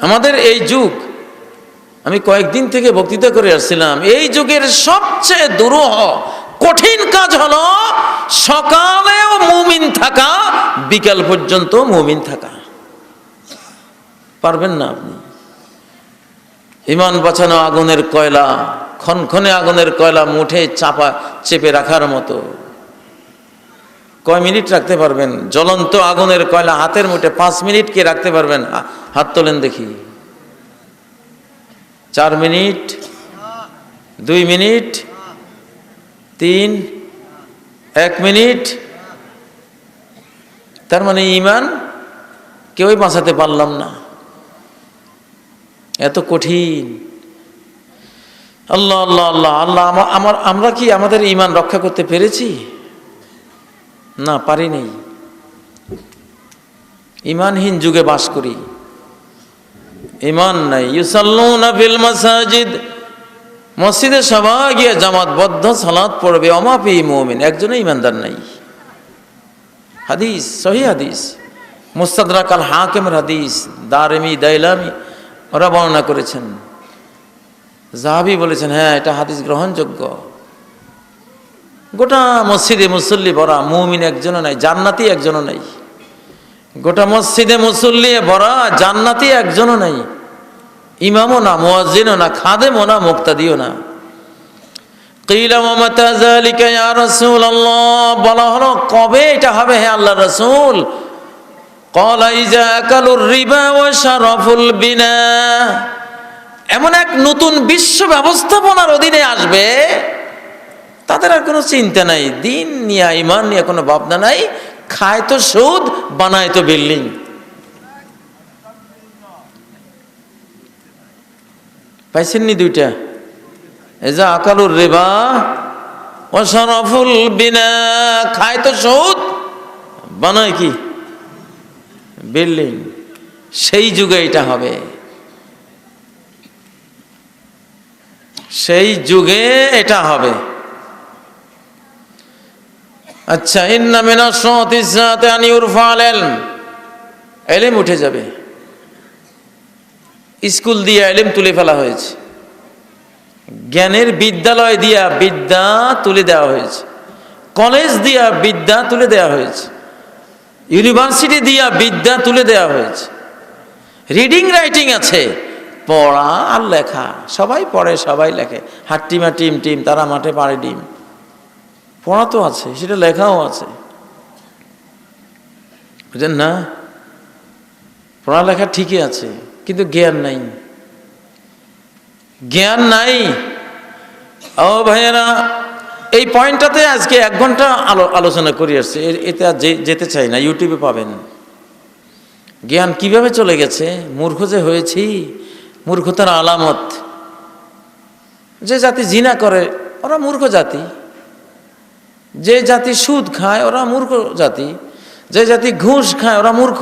আমাদের এই যুগ, আমি কয়েকদিন থেকে বক্তৃতা করে আসছিলাম, এই যুগের সবচেয়ে দুরূহ, কঠিন কাজ হলো সকালেও মুমিন থাকা, বিকাল পর্যন্ত মুমিন থাকা। পারবেন না আপনি? ইমান বাঁচানো আগুনের কয়লা ক্ষণক্ষণে আগুনের কয়লা মুঠে চাপা, চেপে রাখার মতো। কয় মিনিট রাখতে পারবেন? জ্বলন্ত আগুনের কয়লা হাতের মুঠে পাঁচ মিনিট কে রাখতে পারবেন? হাত তোলেন দেখি। চার মিনিট, দুই মিনিট, তিন, এক মিনিট। তার মানে ইমান কেউই বাঁচাতে পারলাম না। এত কঠিন। আল্লাহ আল্লাহ আল্লাহ আল্লাহ আমার আমরা কি আমাদের ইমান রক্ষা করতে পেরেছি? না পারি নেই ইমানহীন যুগে বাস করি। ইমান নাই। ইউসাল্লুনা ফিল মাসাজিদ। মসজিদে সবাই গিয়ে জামাতবদ্ধ সালাত পড়বে। অমাপি মুমিন একজনই ইমানদার নাই। হাদিস, সহি হাদিস। মুস্তাদরাক আল হাকিমের হাদিস, দারেমি, দাইলামি, ওরা বর্ণনা করেছেন। জাহাবি বলেছেন হ্যাঁ এটা হাদিস গ্রহণযোগ্য। গোটা মসজিদে মুসল্লি ভরা, মুমিন একজনও নাই, জান্নাতি একজনও নাই। গোটা মসজিদে মুসল্লি ভরা, জান্নাতি একজনও নাই। ইমামও না মোয়াজিনও না, খাদেমও না, মুক্তাদিও না। বলা হলো, কবে এটা হবে হে আল্লাহ রসুল? এমন এক নতুন বিশ্ব ব্যবস্থাপনার অধীনে আসবে তাদের আর কোনো চিন্তা নাই। দিন নিয়ে ইমান নিয়ে কোনো ভাবনা নাই। খায় তো সুদ, বানায় তো বিল্ডিং। পাইছেননি দুইটা? এজা আকালুর রেবা ও সরফুল বিনা, খায় তো সুদ, বানায় কি? বিল্ডিং। সেই যুগে এটা হবে। সেই যুগে এটা হবে। আচ্ছা ইন্না মিনা সতিসাতে আনি উরফাল এলম এলেম উঠে যাবে। স্কুল দিয়ে এলেম তুলে ফেলা হয়েছে। জ্ঞানের বিদ্যালয় দিয়া বিদ্যা তুলে দেওয়া হয়েছে। কলেজ দিয়া বিদ্যা তুলে দেওয়া হয়েছে। ইউনিভার্সিটি দিয়া বিদ্যা তুলে দেওয়া হয়েছে। রিডিং, রাইটিং আছে। পড়া আর লেখা। সবাই পড়ে, সবাই লেখে। হাট্টিমা টিম টিম তারা মাঠে পাড়ে ডিম। পড়া তো আছে, সেটা লেখাও আছে। বুঝলেন না, পড়ালেখা ঠিকই আছে, কিন্তু জ্ঞান নাই। জ্ঞান নাই? ও ভাইয়েরা, এই পয়েন্টটাতে আজকে এক ঘণ্টা আলো, আলোচনা করি আসছে। এতে আর যেতে চাই না, ইউটিউবে পাবেন। জ্ঞান কীভাবে চলে গেছে? মূর্খ যে হয়েছি, মূর্খতার আলামত। যে জাতি জিনা করে, ওরা মূর্খ জাতি। যে জাতি সুদ খায় ওরা মূর্খ জাতি, যে জাতি ঘুষ খায় ওরা মূর্খ।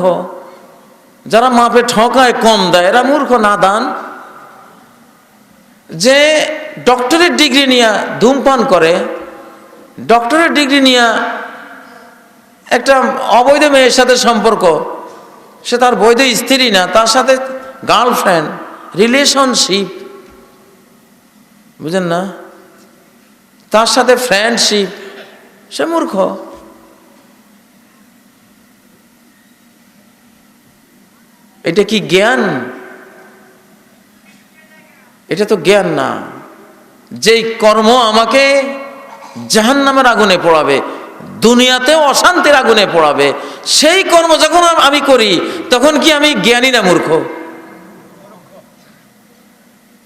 যারা মাপে ঠকায় কম দেয়, এরা মূর্খ না দান যে ডক্টরের ডিগ্রি নিয়ে ধূমপান করে, ডক্টরের ডিগ্রি নিয়ে একটা অবৈধ মেয়ের সাথে সম্পর্ক, সে তার বৈধ স্ত্রী না, তার সাথে গার্লফ্রেন্ড, রিলেশনশিপ, বুঝেন না? তার সাথে ফ্রেন্ডশিপ সে মূর্খ। এটা কি জ্ঞান? এটা তো জ্ঞান না। যেই কর্ম আমাকে জাহান্নামের আগুনে পড়াবে, দুনিয়াতেও অশান্তির আগুনে পড়াবে, সেই কর্ম যখন আমি করি, তখন কি আমি জ্ঞানী না মূর্খ?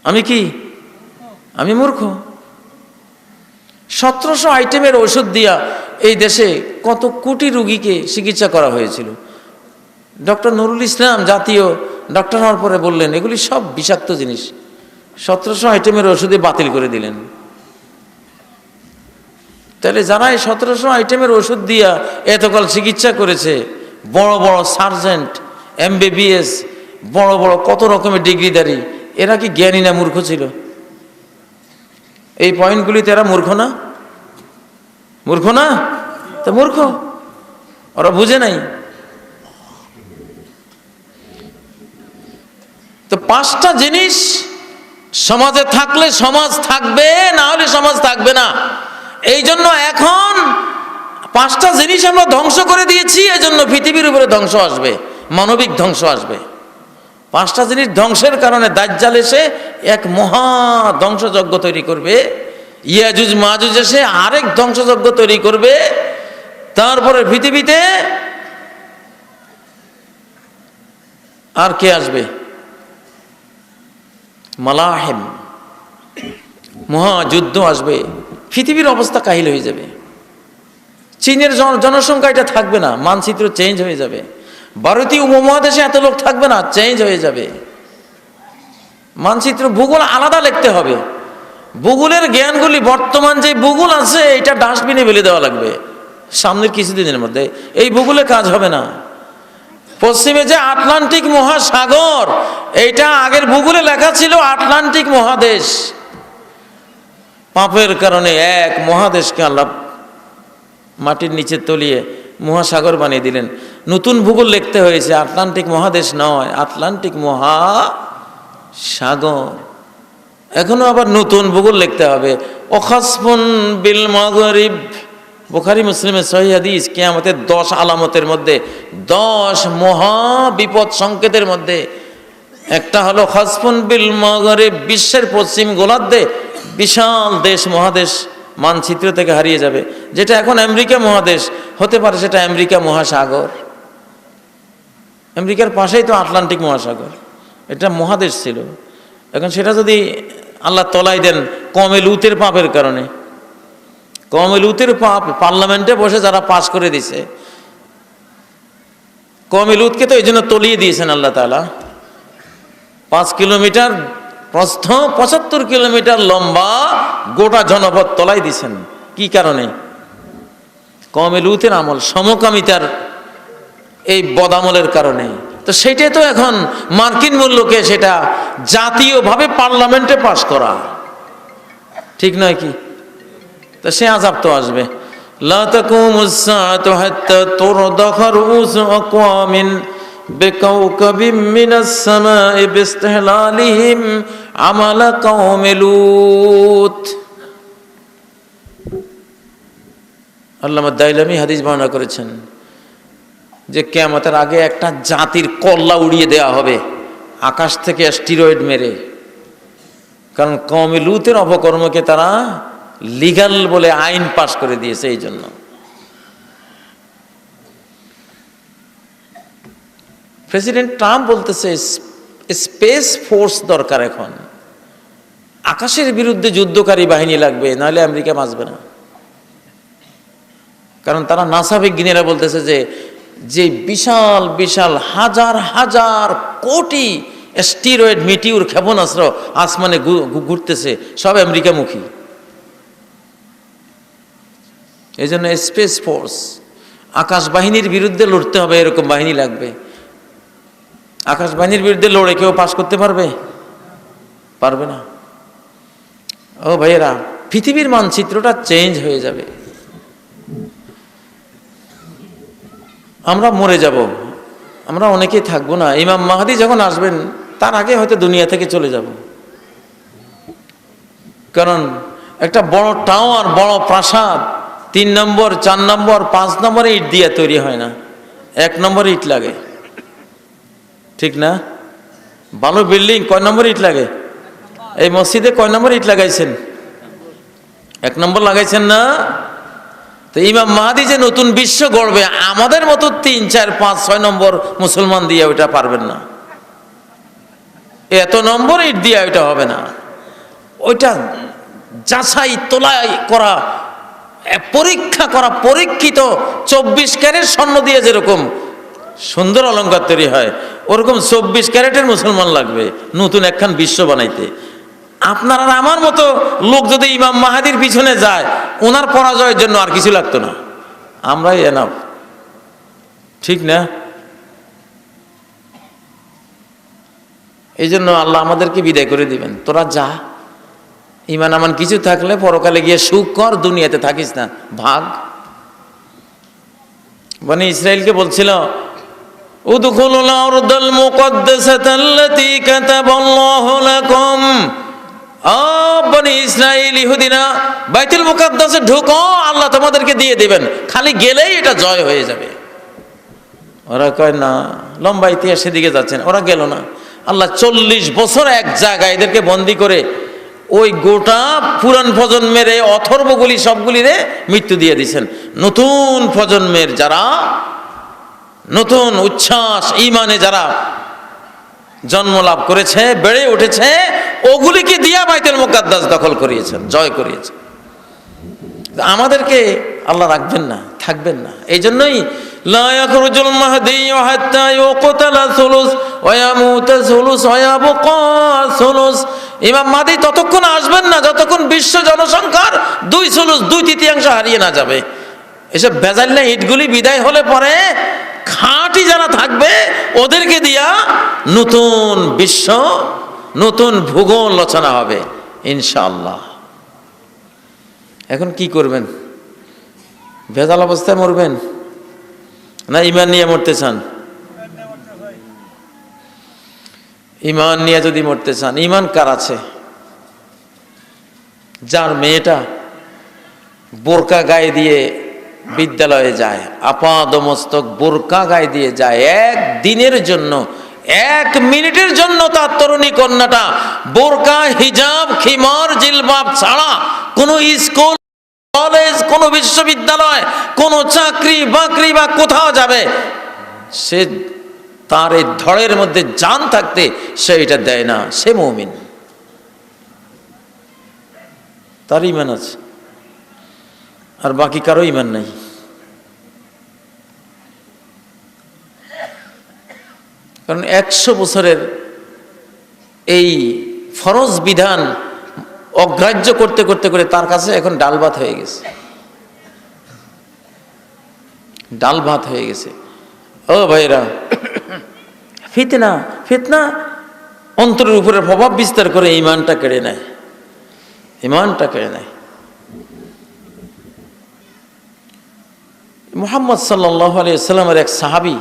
আমি কি? আমি মূর্খ? সতেরোশো আইটেমের ওষুধ দিয়া এই দেশে কত কোটি রুগীকে চিকিৎসা করা হয়েছিল। ডক্টর নুরুল ইসলাম জাতীয় ডক্টর হওয়ার পরে বললেন, এগুলি সব বিষাক্ত জিনিস। সতেরোশো আইটেমের ওষুধে বাতিল করে দিলেন। তাহলে যারা এই সতেরোশো আইটেমের ওষুধ দিয়া এতকাল চিকিৎসা করেছে, বড় বড় সার্জেন্ট, এমবিবিএস, বড় বড় কত রকমের ডিগ্রিদারি এরা কি জ্ঞানী না মূর্খ ছিল? এই পয়েন্টগুলিতে এরা মূর্খ না? মূর্খ না? তো মূর্খ। ওরা বুঝে নাই। তো পাঁচটা জিনিস সমাজে থাকলে সমাজ থাকবে, না হলে সমাজ থাকবে না। এই জন্য এখন পাঁচটা জিনিস আমরা ধ্বংস করে দিয়েছি এই জন্য পৃথিবীর উপরে ধ্বংস আসবে, মানবিক ধ্বংস আসবে। পাঁচটা জিনিস ধ্বংসের কারণে দাজ্জাল এসে এক মহা ধ্বংসযজ্ঞ তৈরি করবে। ইয়াজুজ মাজুজ এসে আরেক ধ্বংসযজ্ঞ তৈরি করবে। তারপরে পৃথিবীতে আর কে আসবে? মালাহেম। মহাযুদ্ধ আসবে। পৃথিবীর অবস্থা কাহিল হয়ে যাবে। চীনের জনসংখ্যা এটা থাকবে না। মানচিত্র চেঞ্জ হয়ে যাবে। ভারতীয় উপমহাদেশে এত লোক থাকবে না চেঞ্জ হয়ে যাবে। মানচিত্র ভূগোল আলাদা লিখতে হবে। ভূগোলের জ্ঞানগুলি বর্তমান যে ভূগোল আছে, এটা ডাস্টবিনে ফেলে দেওয়া লাগবে। সামনের কিছুদিনের মধ্যে। এই ভূগোলে কাজ হবে না। পশ্চিমে যে আটলান্টিক মহাসাগর, এইটা আগের ভূগোলে লেখা ছিল আটলান্টিক মহাদেশ। পাপের কারণে এক মহাদেশকে আল্লাহ মাটির নিচে তলিয়ে মহাসাগর বানিয়ে দিলেন। নতুন ভূগোল লিখতে হয়েছে, আটলান্টিক মহাদেশ নয়, আটলান্টিক মহা সাগর। এখনও আবার নতুন ভূগোল লিখতে হবে। অখাসফুন বিল মাগরিব। বোখারি, মুসলিমের সহি হাদিস, কিয়ামতের দশ আলামতের মধ্যে, দশ মহা বিপদ সংকেতের মধ্যে। একটা হলো খাসফুন বিল মাগরিব, বিশ্বের পশ্চিম গোলার্ধে বিশাল দেশ, মহাদেশ, মানচিত্র থেকে হারিয়ে যাবে। যেটা এখন আমেরিকা মহাদেশ, হতে পারে সেটা আমেরিকা মহাসাগর। আমেরিকার পাশেই তো আটলান্টিক মহাসাগর। এটা মহাদেশ ছিল। এখন সেটা যদি আল্লাহ তলাই দেন কমে লুতের পাপের কারণে। কমে লুতের পাপ পার্লামেন্টে বসে যারা পাশ করে দিছে। কমে লুতকে তো এই জন্য তলিয়ে দিয়েছেন আল্লাহ তালা পাঁচ কিলোমিটার, প্রস্থ পঁচাত্তর কিলোমিটার লম্বা গোটা জনপদ তলাই দিছেন। কি কারণে? কমে লুতের আমল সমকামিতার এই বদামলের কারণে। তো সেটাই তো এখন মার্কিন মূল্যকে সেটা জাতীয়ভাবে পার্লামেন্টে পাশ করা। ঠিক নয় কি? তো সে আজাব তো আসবে। আল্লাহ দাইলামি হাদিস বর্ণনা করেছেন। যে কেয়ামতের আগে একটা জাতির কল্লা উড়িয়ে দেওয়া হবে, আকাশ থেকে স্টিরয়েড মেরে। কারণ কমে লুতের অপকর্মকে তারা লিগাল বলে আইন পাশ করে দিয়েছে এই জন্য। প্রেসিডেন্ট ট্রাম্প বলতেছে, স্পেস ফোর্স দরকার এখন। আকাশের বিরুদ্ধে যুদ্ধকারী বাহিনী লাগবে, নাহলে আমেরিকা বাঁচবে না। কারণ তারা নাসা বিজ্ঞানীরা বলতেছে যে যে বিশাল বিশাল, হাজার হাজার কোটি স্টিরয়েড মিটিউর ক্ষেপণাস্ত্র আসমানে ঘুরতেছে, সব আমেরিকামুখী। এই জন্য স্পেস ফোর্স আকাশ বাহিনীর বিরুদ্ধে লড়তে হবে, এরকম বাহিনী লাগবে। আকাশ বাহিনীর বিরুদ্ধে লড়ে কেউ পাশ করতে পারবে? পারবে না। ও ভাইয়েরা, পৃথিবীর মানচিত্রটা চেঞ্জ হয়ে যাবে। আমরা মরে যাব। আমরা অনেকেই থাকব না। ইমাম মাহাদি যখন আসবেন, তার আগে হয়তো দুনিয়া থেকে চলে যাব। কারণ একটা বড় টাওয়ার বড় প্রাসাদ, তিন নম্বর, চার নম্বর, পাঁচ নম্বরে ইট দিয়ে তৈরি হয় না। এক নম্বরে ইট লাগে। ঠিক না? ভালো বিল্ডিং কয় নম্বর ইট লাগে? এই মসজিদে কয় নম্বর ইট লাগাইছেন? এক নম্বর লাগাইছেন না? তো ইমাম মাহাদি যে নতুন বিশ্ব গড়বে, আমাদের মতো তিন, চার, পাঁচ, ছয় নম্বর মুসলমান দিয়ে ওইটা পারবেন না। এত নম্বর ইট দিয়ে ওইটা হবে না। ওইটা যাচাই তোলাই করা, পরীক্ষা করা, পরীক্ষিত চব্বিশ ক্যারেট স্বর্ণ দিয়ে যেরকম সুন্দর অলঙ্কার তৈরি হয়, ওরকম চব্বিশ ক্যারেটের মুসলমান লাগবে, নতুন একখান বিশ্ব বানাইতে। আপনার আর আমার মতো লোক যদি ইমাম মাহাদির পিছনে যায় ওনার পরাজয়ের জন্য আর কিছু লাগতো না। আমরাই এনাম ঠিক না? এই জন্য আল্লাহ আমাদেরকে বিদায় করে দিবেন। তোরা যা। ইমান আমান কিছু থাকলে পরকালে গিয়ে সুখ কর, দুনিয়াতে থাকিস না। ভাগ। মানে ইসরায়েলকে বলছিল উদুখুল মুকদ্দাসাতাল্লাতী বনি ইহুদিনা বাইতুল মুকাদ্দাসে ঢুকো, আল্লাহ তোমাদেরকে দিয়ে দিবেন। খালি গেলেই এটা জয় হয়ে যাবে। ওরা কয়, না, লম্বা ইতিহাস যাচ্ছেন ওরা না। আল্লাহ চল্লিশ বছর এক জায়গায় এদেরকে বন্দি করে ওই গোটা পুরান প্রজন্মের এই অথর্বগুলি সবগুলিরে মৃত্যু দিয়ে দিয়েছেন। নতুন প্রজন্মের যারা, নতুন উচ্ছ্বাস ইমানে যারা জন্ম লাভ করেছে, বেড়ে উঠেছে ওগুলিকে দিয়া বাইতুল মুকাদ্দাস দখল করিয়েছেন, জয় করিয়েছেন। আমাদেরকে আল্লাহ রাখবেন না, থাকবেন না। এই জন্যই লায়াখরুজুল মাহদি হাত্তা ইউকতালা সুলুস ওয়ায়ামুত সুলুস ওয়ায়াবকা সুলুস। ইমাম মাদি ততক্ষণ আসবেন না, যতক্ষণ বিশ্ব জনসংখ্যার দুই সুলুস, দুই তৃতীয়াংশ হারিয়ে না যাবে। এসব বেজাল্লা ইটগুলি বিদায় হলে পরে খাঁটি যারা থাকবে, ওদেরকে দিয়া নতুন বিশ্ব নতুন ভূগোল রচনা হবে, ইনশাআল্লাহ। এখন কি করবেন? ভেজাল অবস্থায় মরবেন? না ইমান নিয়ে মরতে চান? ইমান নিয়ে যদি মরতে চান ইমান কার আছে? যার মেয়েটা বোরকা গায়ে দিয়ে বিদ্যালয়ে যায়, আপাদমস্তক বোরকা গায়ে দিয়ে যায় এক দিনের জন্য এক মিনিটের জন্য তার তরুণী কন্যাটা বোরকা, হিজাব, খিমর, জিলবাব ছাড়া কোনো স্কুল, কলেজ, কোনো বিশ্ববিদ্যালয়, কোনো চাকরি বাকরি বা কোথাও যাবে। সে তার এই ধড়ের মধ্যে জান থাকতে সে এটা দেয় না। সে মৌমিন। তার ইমান আছে। আর বাকি কারও ইমান নাই। কারণ একশো বছরের এই ফরজ বিধান অগ্রাহ্য করতে করতে করে তার কাছে এখন ডাল ভাত হয়ে গেছে। ডাল ভাত হয়ে গেছে। ও ভাইরা, ফিতনা ফিতনা অন্তরের উপরে প্রভাব বিস্তার করে ইমানটা কেড়ে নেয়। ইমানটা কেড়ে নেয়। মোহাম্মদ সাল্লাহ আলিয়া সাল্লামের এক সাহাবি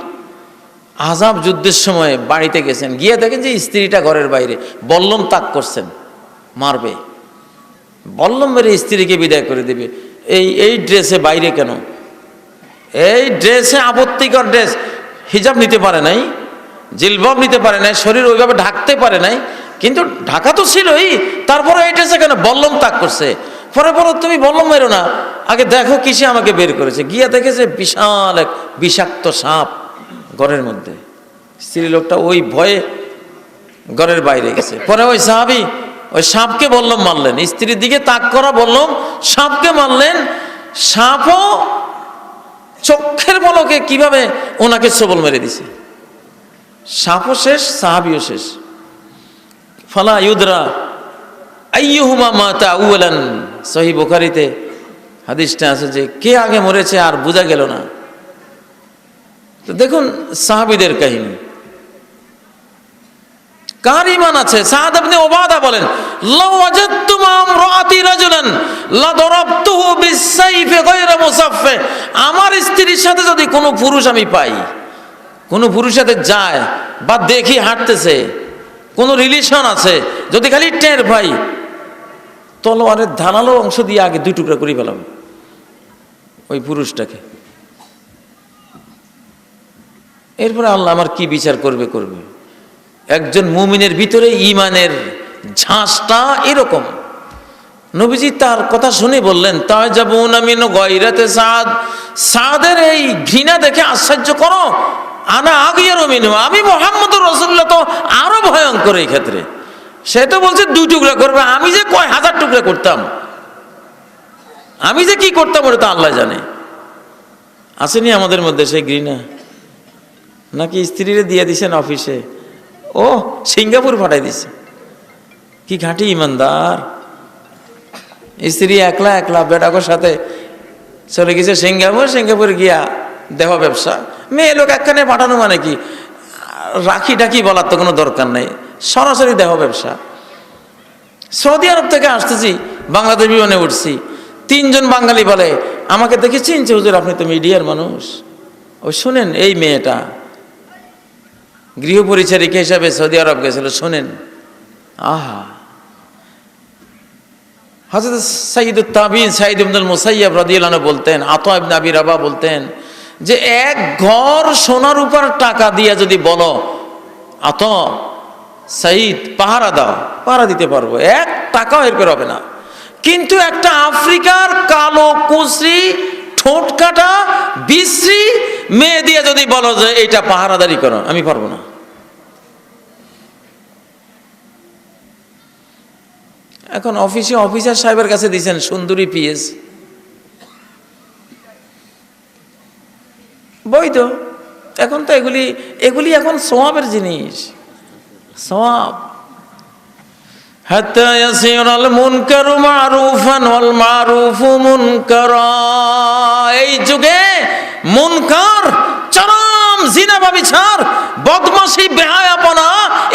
আজাব যুদ্ধের সময় বাড়িতে গেছেন। গিয়ে দেখেন যে স্ত্রীটা ঘরের বাইরে। বল্লম তাক করছেন। মারবে। বল্লম মেরে স্ত্রীকে বিদায় করে দেবে। এই এই ড্রেসে বাইরে কেন? এই ড্রেসে আপত্তিকর ড্রেস। হিজাব নিতে পারে নাই, জিলবাব নিতে পারে নাই, শরীর ওইভাবে ঢাকতে পারে নাই। কিন্তু ঢাকা তো ছিলই তারপরে এই ড্রেসে কেন বল্লম তাক করছে? পরে পরে তুমি বল্লম মেরো না। আগে দেখো কিসে আমাকে বের করেছে। গিয়ে দেখেছে বিশাল এক বিষাক্ত সাপ। ঘরের মধ্যে। স্ত্রী লোকটা ওই ভয়ে ঘরের বাইরে গেছে। পরে ওই সাহাবি ওই সাপকে বললাম মারলেন। স্ত্রীর দিকে তাক করা বললাম সাপকে মারলেন? সাপও চক্ষের বলকে কীভাবে ওনাকে সবল মেরে দিছে? সাপও শেষ, সাহাবিও শেষ। ফালা ইউদরা আইয়ুহুমা মাতা উলান সহি বোখারিতে হাদিসটা আছে যে, কে আগে মরেছে আর বোঝা গেল না। তো দেখুন সাহাবিদের কাহিনী। কার ইমান আছে? সাদ আপনি ওবাদা বলেন আমার স্ত্রীর সাথে যদি কোনো পুরুষ আমি পাই, কোনো পুরুষের সাথে যায় বা দেখি হাঁটতেছে, কোনো রিলেশন আছে, যদি খালি টের ভাই তলোয়ারের ধানালো অংশ দিয়ে আগে দুই টুকরা করে ফেলাম। ওই পুরুষটাকে। এরপরে আল্লাহ আমার কি বিচার করবে করবে? একজন মুমিনের ভিতরে ইমানের ঝাঁসটা এরকম। নবীজি তার কথা শুনে বললেন তাই যাব নামিন গয়রাতে সাদ। সাদের এই ঘৃণা দেখে আশ্চর্য করো। আনা আগিয়ার মিনু আমি মোহাম্মদ রসুল্লাহ তো আরও ভয়ঙ্কর এই ক্ষেত্রে। সে তো বলছে, দুই টুকরা করবে। আমি যে কয় হাজার টুকরা করতাম? আমি যে কি করতাম, ওটা তো আল্লাহ জানে। আসেনি আমাদের মধ্যে সেই ঘৃণা? নাকি স্ত্রীরে দিয়ে দিছেন অফিসে? ও, সিঙ্গাপুর পাঠাই দিছে। কি ঘাঁটি ইমানদার। স্ত্রী একলা একলা বেটাকোর সাথে চলে গেছে সিঙ্গাপুর সিঙ্গাপুর গিয়া দেহ ব্যবসা। মেয়ে লোক একখানে পাঠানো মানে কি? রাখি ডাকি বলার তো কোনো দরকার নেই। সরাসরি দেহ ব্যবসা। সৌদি আরব থেকে আসতেছি, বাংলাদেশ বিমানে উঠছি। তিনজন বাঙালি বলে, আমাকে দেখে চিনছে হুজুর, আপনি তো মিডিয়ার মানুষ। ও, শুনেন এই মেয়েটা। গৃহ পরিচারিকা হিসাবে সৌদি আরব গেছিল, শোনেন। আহা। হজরত সাইদ তাবিন সাইদ ইবনুল মুসাইয়াব রাদিয়াল্লাহু বলতেন, আতা আবি রাবা বলতেন যে, এক ঘর সোনার উপর টাকা দিয়ে যদি বলো, আত সাইদ পাহারা দাও, পাহারা দিতে পারব, এক টাকাও এরপর হবে না। কিন্তু একটা আফ্রিকার কালো কুশ্রি ঠোঁট কাটা, বিশ্রী, মেয়ে দিয়ে যদি বলো যে এইটা পাহারাদারি করো, আমি পারব না। এখন অফিসে অফিসার সাহেবের কাছে দিয়েছেন, সুন্দরী পিএস। বৈধ এখন তো এগুলি এগুলি এখন সোয়াবের জিনিস। সোয়াব। ইয়াসিরাল মুনকারু মারুফান ওয়াল মারুফু মুনকারা। এই যুগে মুনকার, চরম জিনা ব্যভিচার বদমাশি, বেহায়াপনা,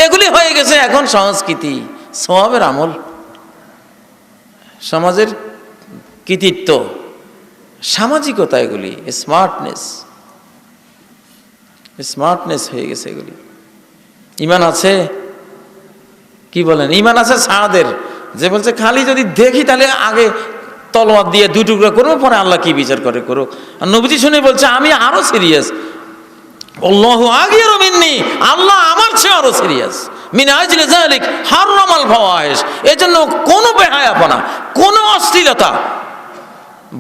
এগুলি হয়ে গেছে এখন সংস্কৃতি সোয়াবের আমল। সমাজের কৃতিত্ব, সামাজিকতা এগুলি, স্মার্টনেস স্মার্টনেস হয়ে গেছে এগুলি। ইমান আছে বলেন? ইমান আছে সাহাদের যে বলছে, খালি যদি দেখি, তাহলে আগে তলোয়ার দিয়ে দু টুকরো করব পরে আল্লাহ কি বিচার করে করুক? আর নবীজি শুনে বলছে, আমি আরও সিরিয়াস আল্লাহ আগেরও মিন্নি, আল্লাহ আমার চেয়ে আরও সিরিয়াস মিনাজলে জালিক হারামাল ফাওয়াহিশ। এজন্য কোনো বেহায়াপনা কোনো অশ্লীলতা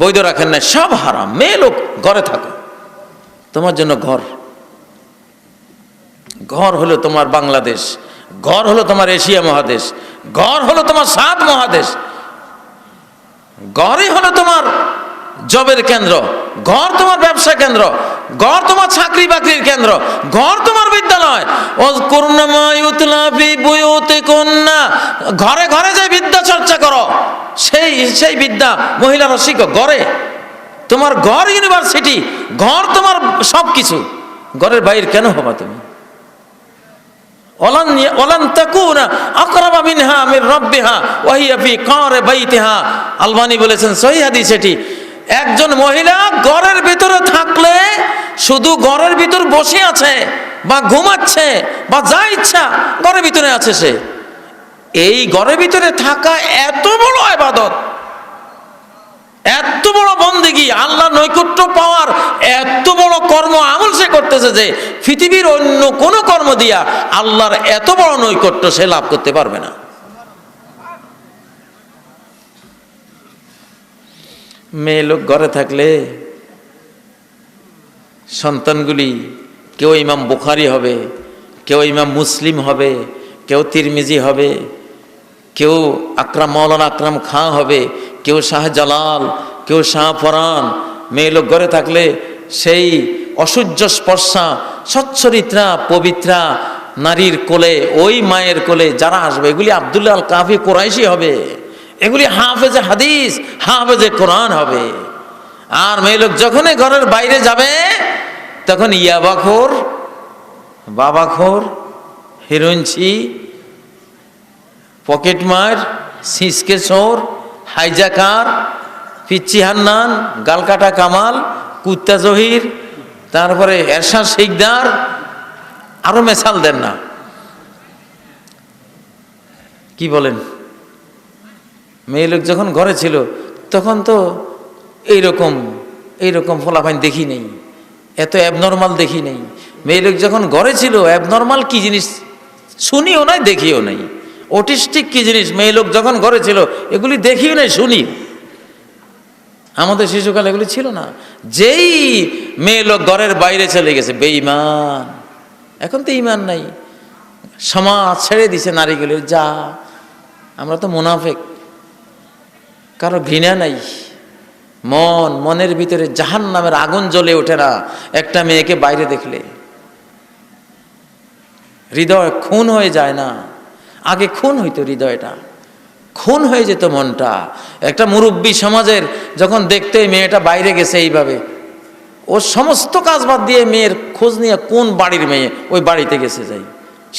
বৈধ রাখেন না সব হারাম। মেয়ে লোক ঘরে থাকো। তোমার জন্য ঘর। ঘর হলো তোমার বাংলাদেশ। ঘর হলো তোমার এশিয়া মহাদেশ ঘর হলো তোমার সাত মহাদেশ ঘরই হলো তোমার জবের কেন্দ্র ঘর তোমার ব্যবসা কেন্দ্র ঘর তোমার চাকরি বাকরির কেন্দ্র ঘর তোমার বিদ্যালয়। ও করুণাময়ুতলাপি বইতে কন্যা ঘরে ঘরে যে বিদ্যা চর্চা করো, সেই সেই বিদ্যা মহিলারা শিখো ঘরে তোমার ঘর ইউনিভার্সিটি ঘর তোমার সব কিছু ঘরের বাইরে কেন হবা তুমি? আলবানি বলেছেন সহিহ হাদিস একজন মহিলা ঘরের ভিতরে থাকলে শুধু ঘরের ভিতর বসে আছে বা ঘুমাচ্ছে বা যা ইচ্ছা ঘরের ভিতরে আছে সে। এই ঘরের ভিতরে থাকা এত বড় আবাদত, এত বড় বন্দেগি আল্লাহ নৈকট্য পাওয়ার কর্ম আমল সে করতেছে যে পৃথিবীর অন্য কোন কর্ম দিয়া আল্লাহর এত বড় নৈকট্য সে লাভ করতে পারবে না। মেয়ে লোক ঘরে থাকলে সন্তানগুলি কেউ ইমাম বুখারি হবে, কেউ ইমাম মুসলিম হবে, কেউ তিরমিজি হবে, কেউ আকরাম মৌলানা আকরাম খাঁ হবে, কেউ শাহ জালাল কেউ শাহ ফরান মেয়ে লোক ঘরে থাকলে সেই অসূর্য স্পর্শা সচ্চরিত্রা পবিত্রা নারীর কোলে, ওই মায়ের কোলে যারা আসবে, এগুলি আবদুল্লাহ আল কাফি কোরাইশি হবে। এগুলি হাফেজে হাদিস, হাফেজে কোরআন হবে। আর মেয়ে লোক যখনই ঘরের বাইরে যাবে, তখন ইয়াবাখোর বাবাখোর হিরোইনছি পকেটমার সিসকে চোর, হাইজাকার, পিচ্চি হান্নান, গালকাটা কামাল, কুত্তা জহির তারপরে এরশাদ শিকদার আরও মেশাল দেন না। কি বলেন? মেয়ে লোক যখন ঘরে ছিল, তখন তো এইরকম এইরকম ফলাফাইন দেখি নেই, এত অ্যাবনর্মাল দেখি নেই। মেয়ে লোক যখন ঘরে ছিল অ্যাবনর্মাল কি জিনিস শুনিও নাই, দেখিও নাই। অটিস্টিক কি জিনিস? মেয়ে লোক যখন ঘরে ছিল, এগুলি দেখিও নাই, শুনি। আমাদের শিশুকাল এগুলি ছিল না। যেই মেয়ে লোক ঘরের বাইরে চলে গেছে বেইমান এখন তো ইমান নাই। সমাজ ছেড়ে দিছে নারীগুলির যা। আমরা তো মুনাফেক। কারও ঘৃণা নাই। মন, মনের ভিতরে জাহান নামের আগুন জ্বলে ওঠে না একটা মেয়েকে বাইরে দেখলে। হৃদয় খুন হয়ে যায় না। আগে খুন হইতো হৃদয়টা। খুন হয়ে যেত মনটা। একটা মুরব্বী সমাজের যখন দেখতে মেয়েটা বাইরে গেছে এইভাবে, ও সমস্ত কাজ বাদ দিয়ে মেয়ের খোঁজ নিয়ে কোন বাড়ির মেয়ে ওই বাড়িতে গেছে যাই।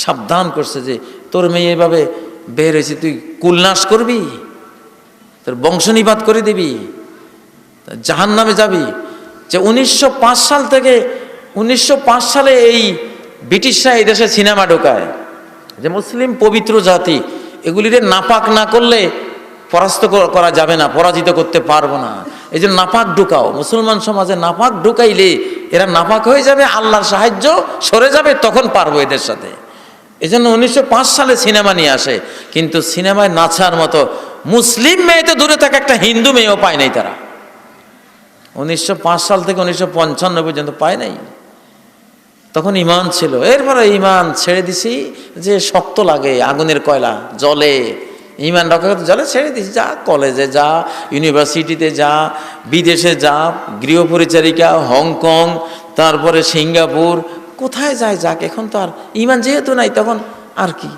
সাবধান করছে যে, তোর মেয়ে এভাবে বের হয়েছে, তুই কুলনাশ করবি? তোর বংশনিবাদ করে দিবি? জাহান নামে যাবি? যে উনিশশো পাঁচ সাল থেকে, উনিশশো পাঁচ সালে এই ব্রিটিশরা এই দেশে সিনেমা ঢোকায়। যে মুসলিম পবিত্র জাতি এগুলিরে নাপাক না করলে পরাস্ত করা যাবে না, পরাজিত করতে পারব না। এই জন্য নাপাক ঢুকাও, মুসলমান সমাজে নাপাক ঢুকাইলে এরা নাপাক হয়ে যাবে, আল্লাহর সাহায্য সরে যাবে, তখন পারব এদের সাথে। এই জন্য উনিশশো সালে সিনেমা নিয়ে আসে, কিন্তু সিনেমায় নাচার মতো মুসলিম মেয়ে তো দূরে থাকে, একটা হিন্দু মেয়েও পায় নাই তারা। উনিশশো পাঁচ সাল থেকে উনিশশো পঞ্চান্ন পর্যন্ত পায় নাই। তখন ইমান ছিল। এরপরে ইমান ছেড়ে দিছি যে শক্ত লাগে আগুনের কয়লা, জলে। ইমান রক্ষা করতে জলে ছেড়ে দিছি, যা কলেজে যা, ইউনিভার্সিটিতে যা, বিদেশে যা, গৃহপরিচারিকা, হংকং, তারপরে সিঙ্গাপুর, কোথায় যায় যাক, এখন তো আর ইমান যেহেতু নাই, তখন আর কি?